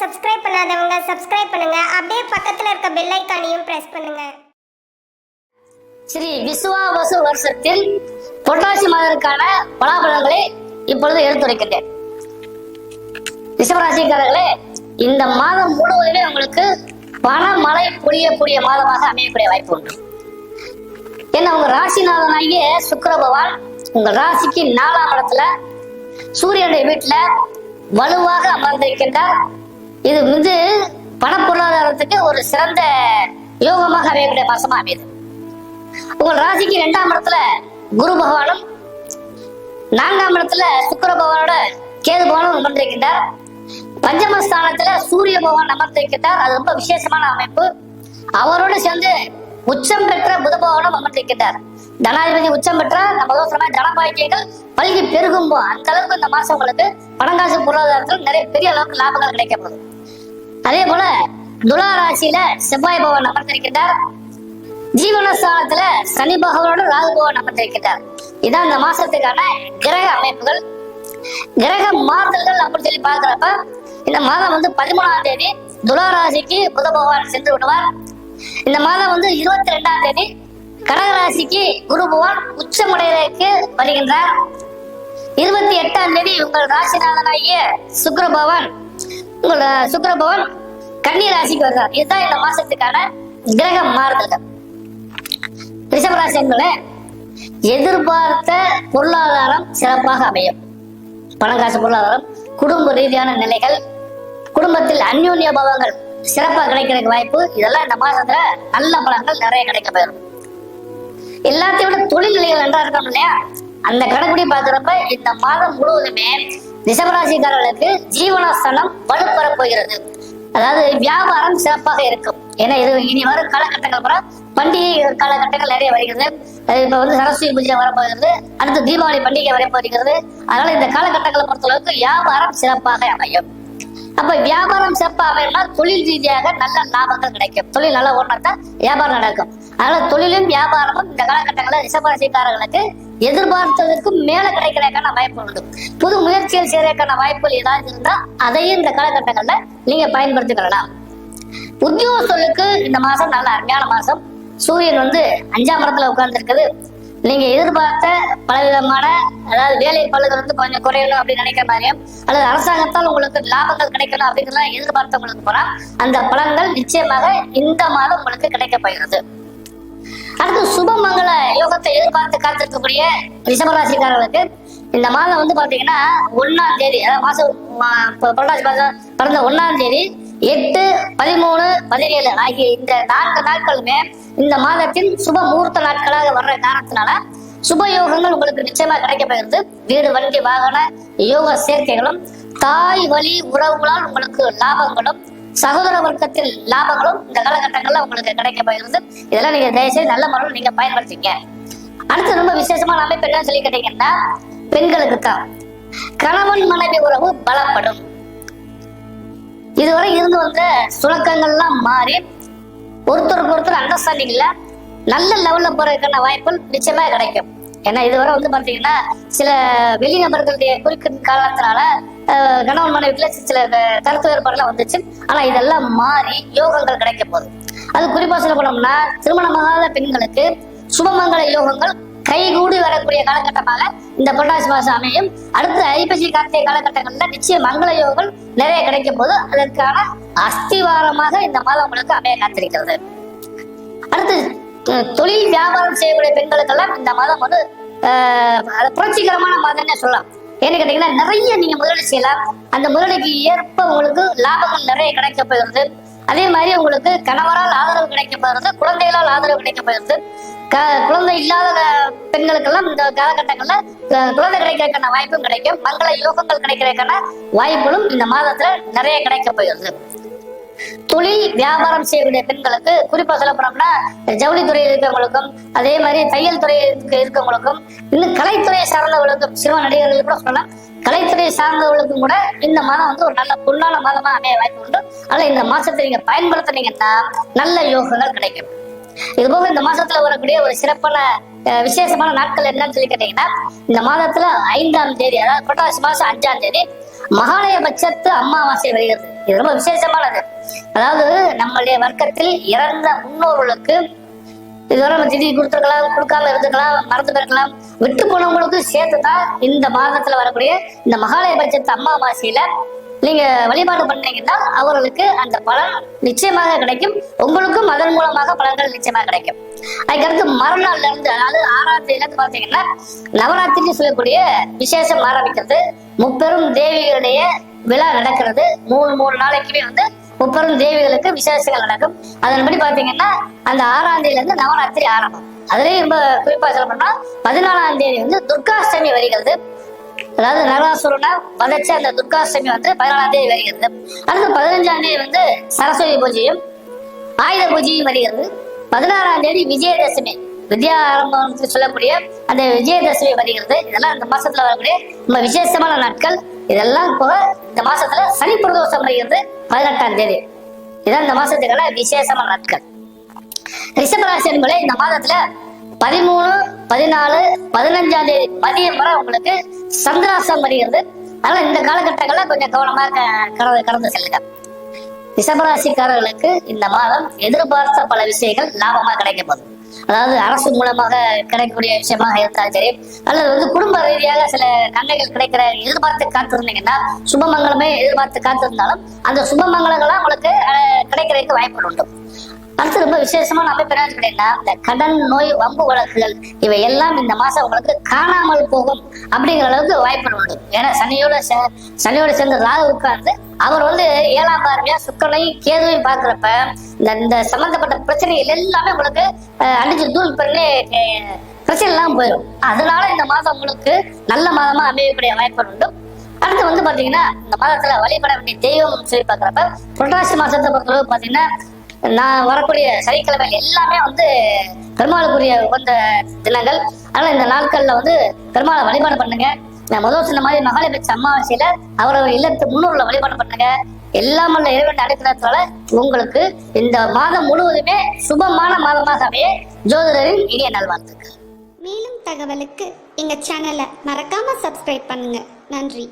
Subscribe பண்ணாதவங்க subscribe பண்ணுங்க. அப்படியே பக்கத்துல இருக்க பெல் ஐக்கானையும் பிரஸ் பண்ணுங்க. ஸ்ரீ விசுவாவசு வருஷத்தில் புரட்டாசி மாதத்திற்கான பலாபலங்களை இப்பொழுது எடுத்துரைக்கின்றேன். ரிஷபராசிக்காரர்களே இந்த மாதம் முழுவதுமே உங்களுக்கு பண மழை பொழியக்கூடிய மாதமாக அமையக்கூடிய வாய்ப்பு உண்டு. ஏன்னா உங்க ராசிநாதனாகிய சுக்கர பகவான் உங்க ராசிக்கு நாலாம் இடத்துல சூரியனுடைய வீட்டுல வலுவாக அமர்ந்திருக்கின்றார். இது வந்து பண பொருளாதாரத்துக்கு ஒரு சிறந்த யோகமாக அமையக்கூடிய மாசமா அமையுது. உங்கள் ராசிக்கு இரண்டாம் இடத்துல குரு பகவானும் நான்காம் இடத்துல சுக்கர பகவானோட கேது பகவானும் அமர்ந்திருக்கின்றார். பஞ்சமஸ்தானத்துல சூரிய பகவான் அமர்ந்திருக்கின்றார். அது ரொம்ப விசேஷமான அமைப்பு. அவரோடு சேர்ந்து உச்சம் பெற்ற புத பகவானும் அமர்ந்திருக்கின்றார். ஜனாதிபதி உச்சம் பெற்ற நம்ம சொன்ன தன பல்கி பெருகும்போ அந்த அளவுக்கு இந்த மாசம் உங்களுக்கு பணங்காசு பொருளாதாரத்தில் நிறைய பெரிய அளவுக்கு லாபங்கள் கிடைக்க போகுது அதே போல துலா ராசியில செவ்வாய் பவன் அமர்ந்திருக்கின்றார். ஜீவனஸ்தானத்துல சனி பகவானோட ராகு பவன் அமர்ந்திருக்கின்றார். இதான் இந்த மாசத்துக்கான கிரக அமைப்புகள். கிரக மாறுதல்கள் அப்படின்னு சொல்லி பாக்குறப்ப இந்த மாதம் வந்து பதிமூணாம் தேதி துலா ராசிக்கு புத பகவான் சென்று விடுவார். இந்த மாதம் வந்து இருபத்தி ரெண்டாம் தேதி கடகராசிக்கு குரு பகவான் உச்சமடைவதற்கு வருகின்றார் இருபத்தி எட்டாம் தேதி உங்கள் ராசிநாதனாகிய சுக்கர பகவான் உங்கள் சுக்கர பகவான் கன்னி ராசிக்கு வருகிறார். இதுதான் இந்த மாசத்துக்கான கிரக மாறுதல்கள் ரிஷபராசி என்பது எதிர்பார்த்த பொருளாதாரம் சிறப்பாக அமையும். பணம் காசு பொருளாதாரம் குடும்ப ரீதியான நிலைகள் குடும்பத்தில் அந்யோன்ய பாவங்கள் சிறப்பாக கிடைக்கிறதுக்கு வாய்ப்பு இதெல்லாம் இந்த மாசத்துல நல்ல பலன்கள் நிறைய கிடைக்க போயிடும் எல்லாத்தையும் விட தொழில் நிலைகள் நன்றா இருக்கணும் இல்லையா அந்த கடைக்குடி பாக்குறப்ப இந்த மாதம் முழுவதுமே ரிஷபராசிக்காரர்களுக்கு ஜீவனஸ்தானம் வலுப்பெற போகிறது. அதாவது வியாபாரம் சிறப்பாக இருக்கும். ஏன்னா இது இனி வரும் காலகட்டங்கள் கூட பண்டிகை காலகட்டங்கள் நிறைய வருகிறது. அது இப்ப வந்து சரஸ்வதி பூஜை வரப்போகிறது. அடுத்து தீபாவளி பண்டிகை வரப்போகிறது. அதனால இந்த காலகட்டங்களை பொறுத்தளவுக்கு வியாபாரம் சிறப்பாக அமையும். அப்ப வியாபாரம் சிறப்பா அமையணும்னா தொழில் ரீதியாக நல்ல லாபங்கள் கிடைக்கும். தொழில் நல்லா ஓடினா வியாபாரம் நடக்கும். அதனால தொழிலும் வியாபாரமும் இந்த காலகட்டங்களில் ரிஷபராசிக்காரர்களுக்கு எதிர்பார்த்ததற்கும் மேல கிடைக்கிறதுக்கான வாய்ப்பு உண்டு. புது முயற்சிகள் செய்யறதுக்கான வாய்ப்புகள் ஏதாவது இருந்தா அதையும் இந்த காலகட்டங்கள்ல நீங்க பயன்படுத்திக் உத்தியோகஸ்தர்களுக்கு இந்த மாசம் நல்ல அருமையான மாசம். சூரியன் வந்து அஞ்சாம் இடத்துல உட்கார்ந்து இருக்குது நீங்க எதிர்பார்த்த பலவிதமான அதாவது வேலை பழுதுகள் வந்து கொஞ்சம் குறையணும் அப்படின்னு நினைக்கிற மாதிரியும் அல்லது அரசாங்கத்தால் உங்களுக்கு லாபங்கள் கிடைக்கணும் அப்படின்னு எதிர்பார்த்தவங்களுக்கு போனா அந்த பலன்கள் நிச்சயமாக இந்த மாதம் உங்களுக்கு கிடைக்க போகிறது. அடுத்து சுபமங்கல யோகத்தை எதிர்பார்த்து காத்திருக்கக்கூடிய ரிஷபராசிக்காரர்களுக்கு இந்த மாதம் வந்து பாத்தீங்கன்னா ஒன்னாம் தேதி அதாவது மாசம் புரட்டாசி மாதம் பிறந்த ஒன்னாம் தேதி எட்டு பதிமூணு பதினேழு ஆகிய இந்த நான்கு நாட்களுமே இந்த மாதத்தின் சுப முகூர்த்த நாட்களாக வர்ற காரணத்தினால சுப யோகங்கள் உங்களுக்கு நிச்சயமா கிடைக்க போகிறது வீடு வண்டி வாகன யோக சேர்க்கைகளும் தாய் வழி உறவுகளால் உங்களுக்கு லாபங்களும் சகோதர வர்க்கத்தில் லாபங்களும் இந்த காலகட்டங்கள்ல உங்களுக்கு கிடைக்க போகிறது இதெல்லாம் நீங்க தயவுசெய்து நல்ல முறையில் நீங்க பயன்படுத்திங்க. அடுத்து ரொம்ப விசேஷமான அமைப்பு என்ன சொல்லி கேட்டீங்கன்னா பெண்களுக்கு தான் கணவன் மனைவி உறவு பலப்படும். இதுவரை இருந்து வந்த சுணக்கங்கள்லாம் மாறி ஒருத்தருக்கு ஒருத்தர் அண்டர்ஸ்டாண்டிங்ல நல்ல லெவல்ல போறதுக்கான வாய்ப்புகள் நிச்சயமா கிடைக்கும். ஏன்னா இதுவரை வந்து பாத்தீங்கன்னா சில வெளிநபர்களுடைய குறிக்கிற காரணத்தினால கணவன் மனைவிக்குள்ள சில கருத்து வேறுபாடுலாம் வந்துச்சு. ஆனா இதெல்லாம் மாறி யோகங்கள் கிடைக்க போகுது. அது குறிப்பா சொல்ல போனோம்னா திருமணமாகாத பெண்களுக்கு சுபமங்கல யோகங்கள் கைகூடி வரக்கூடிய காலகட்டமாக இந்த புரட்டாசி மாசம் அமையும். அடுத்து ஐப்பசி கார்த்திகை காலகட்டங்கள்ல நிச்சய மங்கள யோகங்கள் நிறைய கிடைக்கும் போது அதற்கான அஸ்திவாரமாக இந்த மாதம் உங்களுக்கு அமைய காத்திருக்கிறது. அடுத்து தொழில் வியாபாரம் செய்யக்கூடிய பெண்களுக்கெல்லாம் இந்த மாதம் வந்து அது புரட்சிகரமான மாதம்னே சொல்லலாம். ஏன்னு கேட்டீங்கன்னா நிறைய நீங்க முதலீடு செய்யலாம். அந்த முதலீடுக்கு ஏற்ப உங்களுக்கு லாபங்கள் நிறைய கிடைக்க போகிறது. அதே மாதிரி உங்களுக்கு கணவரால் ஆதரவு கிடைக்க போகிறது குழந்தைகளால் ஆதரவு கிடைக்க போகிறது. க- குழந்தை இல்லாத பெண்களுக்கெல்லாம் இந்த காலகட்டங்கள்ல குழந்தை கிடைக்கிறதுக்கான வாய்ப்பும் கிடைக்கும். மங்கள யோகங்கள் கிடைக்கிறதுக்கான வாய்ப்புகளும் இந்த மாதத்துல நிறைய கிடைக்க போகிறது. தொழில் வியாபாரம் செய்யக்கூடிய பெண்களுக்கு குறிப்பா சொல்ல போனோம்னா ஜவுளி துறையில் இருக்கிறவங்களுக்கும் அதே மாதிரி தையல் துறையில் இருக்கவங்களுக்கும் இன்னும் கலைத்துறையை சார்ந்தவர்களுக்கும் சிறுவ நடிகர்கள் கூட சொல்லலாம். கலைத்துறையை சார்ந்தவர்களுக்கும் கூட இந்த மாதம் வந்து ஒரு நல்ல பொன்னான மாதமா அமைய வாய்ப்பு உண்டு. அதனால இந்த மாசத்தை நீங்க பயன்படுத்தினீங்கன்னா நல்ல யோகங்கள் கிடைக்கும். இது போக இந்த மாசத்துல வரக்கூடிய ஒரு சிறப்பான விசேஷமான நாட்கள் என்னன்னு சொல்லி கேட்டீங்கன்னா இந்த மாதத்துல ஐந்தாம் தேதி அதாவது புரட்டாசி மாசம் அஞ்சாம் தேதி மகாலய பட்சத்து அமாவாசை வருகிறது. இது ரொம்ப விசேஷமானது. அதாவது நம்மளுடைய வர்க்கத்தில் இறந்த முன்னோர்களுக்கு இதுவரை நம்ம திதி கொடுத்துருக்கலாம் கொடுக்காம இருந்துக்கலாம் மறந்து போயிருக்கலாம். விட்டு போனவங்களுக்கு சேர்த்து தான் இந்த மாதத்துல வரக்கூடிய இந்த மகாலய பட்சத்து அமாவாசையில நீங்க வழிபாடு பண்ணீங்கன்னா அவர்களுக்கு அந்த பலன் நிச்சயமாக கிடைக்கும். உங்களுக்கும் அதன் மூலமாக பலன்கள் நிச்சயமாக கிடைக்கும். அதுக்கடுத்து மறுநாள்ல இருந்து அதாவது ஆறாம் தேதியில இருந்து பாத்தீங்கன்னா நவராத்திரி சொல்லக்கூடிய விசேஷம் ஆரம்பிக்கிறது. முப்பெரும் தேவிகளுடைய விழா நடக்கிறது. மூணு மூணு நாளைக்குமே வந்து முப்பெரும் தேவிகளுக்கு விசேஷங்கள் நடக்கும். அதன்படி பாத்தீங்கன்னா அந்த ஆறாம் தேதியில இருந்து நவராத்திரி ஆரம்பம். அதுலயும் ரொம்ப குறிப்பா சொல்லணும்னா பதினாலாம் தேதி வந்து துர்காஷ்டமி வருகிறது. அதாவது நரகாசுரனை வதைச்ச அந்த துர்காஷ்டமி வந்து பதினாலாம் தேதி வருகிறது. அடுத்து பதினஞ்சாம் தேதி வந்து சரஸ்வதி பூஜையும் ஆயுத பூஜையும் வருகிறது. பதினாறாம் தேதி விஜயதசமி. வித்யா ஆரம்பம் சொல்லக்கூடிய அந்த விஜயதசமி வருகிறது. இதெல்லாம் இந்த மாசத்துல வரக்கூடிய ரொம்ப விசேஷமான நாட்கள். இதெல்லாம் போக இந்த மாசத்துல சனி பிரதோஷம் வருகிறது பதினெட்டாம் தேதி. இதான் இந்த மாசத்துக்கான விசேஷமான நாட்கள். ரிஷபராசி என்பதை இந்த மாதத்துல பதிமூணு பதினாலு பதினஞ்சாம் தேதி மதியம் வரை உங்களுக்கு சந்திராசம் வருகிறது. அதனால இந்த காலகட்டங்கள்ல கொஞ்சம் கவனமா கடந்து கடந்து செல்லுங்க. ரிஷபராசிக்காரர்களுக்கு இந்த மாதம் எதிர்பார்த்த பல விஷயங்கள் லாபமா கிடைக்க போகுது. அதாவது அரசு மூலமாக கிடைக்கக்கூடிய விஷயமாக இருந்தாலும் சரி அல்லது வந்து குடும்ப ரீதியாக சில நன்மைகள் கிடைக்கிற எதிர்பார்த்து காத்திருந்தீங்கன்னா சுபமங்கலமே எதிர்பார்த்து காத்திருந்தாலும் அந்த சுபமங்கலங்கள்லாம் உங்களுக்கு கிடைக்கிறதுக்கு வாய்ப்பு உண்டு. அடுத்து ரொம்ப விசேஷமா நம்ம என்ன கேட்டீங்கன்னா இந்த கடன் நோய் வம்பு வழக்குகள் இவை எல்லாம் இந்த மாசம் உங்களுக்கு காணாமல் போகும் அப்படிங்கிற அளவுக்கு வாய்ப்பு உண்டு. ஏன்னா சனியோட சனியோட சேர்ந்து ராகு உட்கார்ந்து அவர் வந்து ஏழாம் பார்வையா சுக்கரனையும் கேதுவையும் பாக்குறப்ப இந்த இந்த சம்பந்தப்பட்ட பிரச்சனைகள் எல்லாமே உங்களுக்கு அஹ், அடிச்சு தூள் பண்ணி பிரச்சனை எல்லாம் போயிடும். அதனால இந்த மாதம் உங்களுக்கு நல்ல மாதமா அமையக்கூடிய வாய்ப்பு உண்டு. அடுத்து வந்து பாத்தீங்கன்னா இந்த மாதத்துல வழிபட வேண்டிய தெய்வம் சொல்லி பாக்குறப்ப புரட்டாசி மாசத்தை பொறுத்தளவு பாத்தீங்கன்னா நான் வரக்கூடிய சனிக்கிழமை எல்லாமே வந்து பெருமாளுக்குரிய உகந்த தினங்கள். அதனால இந்த நாட்கள்ல வந்து பெருமாளை வழிபாடு பண்ணுங்க. நான் முதல் சொன்ன மாதிரி மகாலயபட்ச அமாவாசையில அவரவர் இல்லத்து முன்னூறுல வழிபாடு பண்ணுங்க. எல்லாம் உள்ள இறைவன் அடைக்கிறதுனால உங்களுக்கு இந்த மாதம் முழுவதுமே சுபமான மாதமாகவே ஜோதிடரின் இனிய நல்வாழ்த்துக்கள். மேலும் தகவலுக்கு எங்கள் சேனலை மறக்காமல் சப்ஸ்கிரைப் பண்ணுங்கள் நன்றி.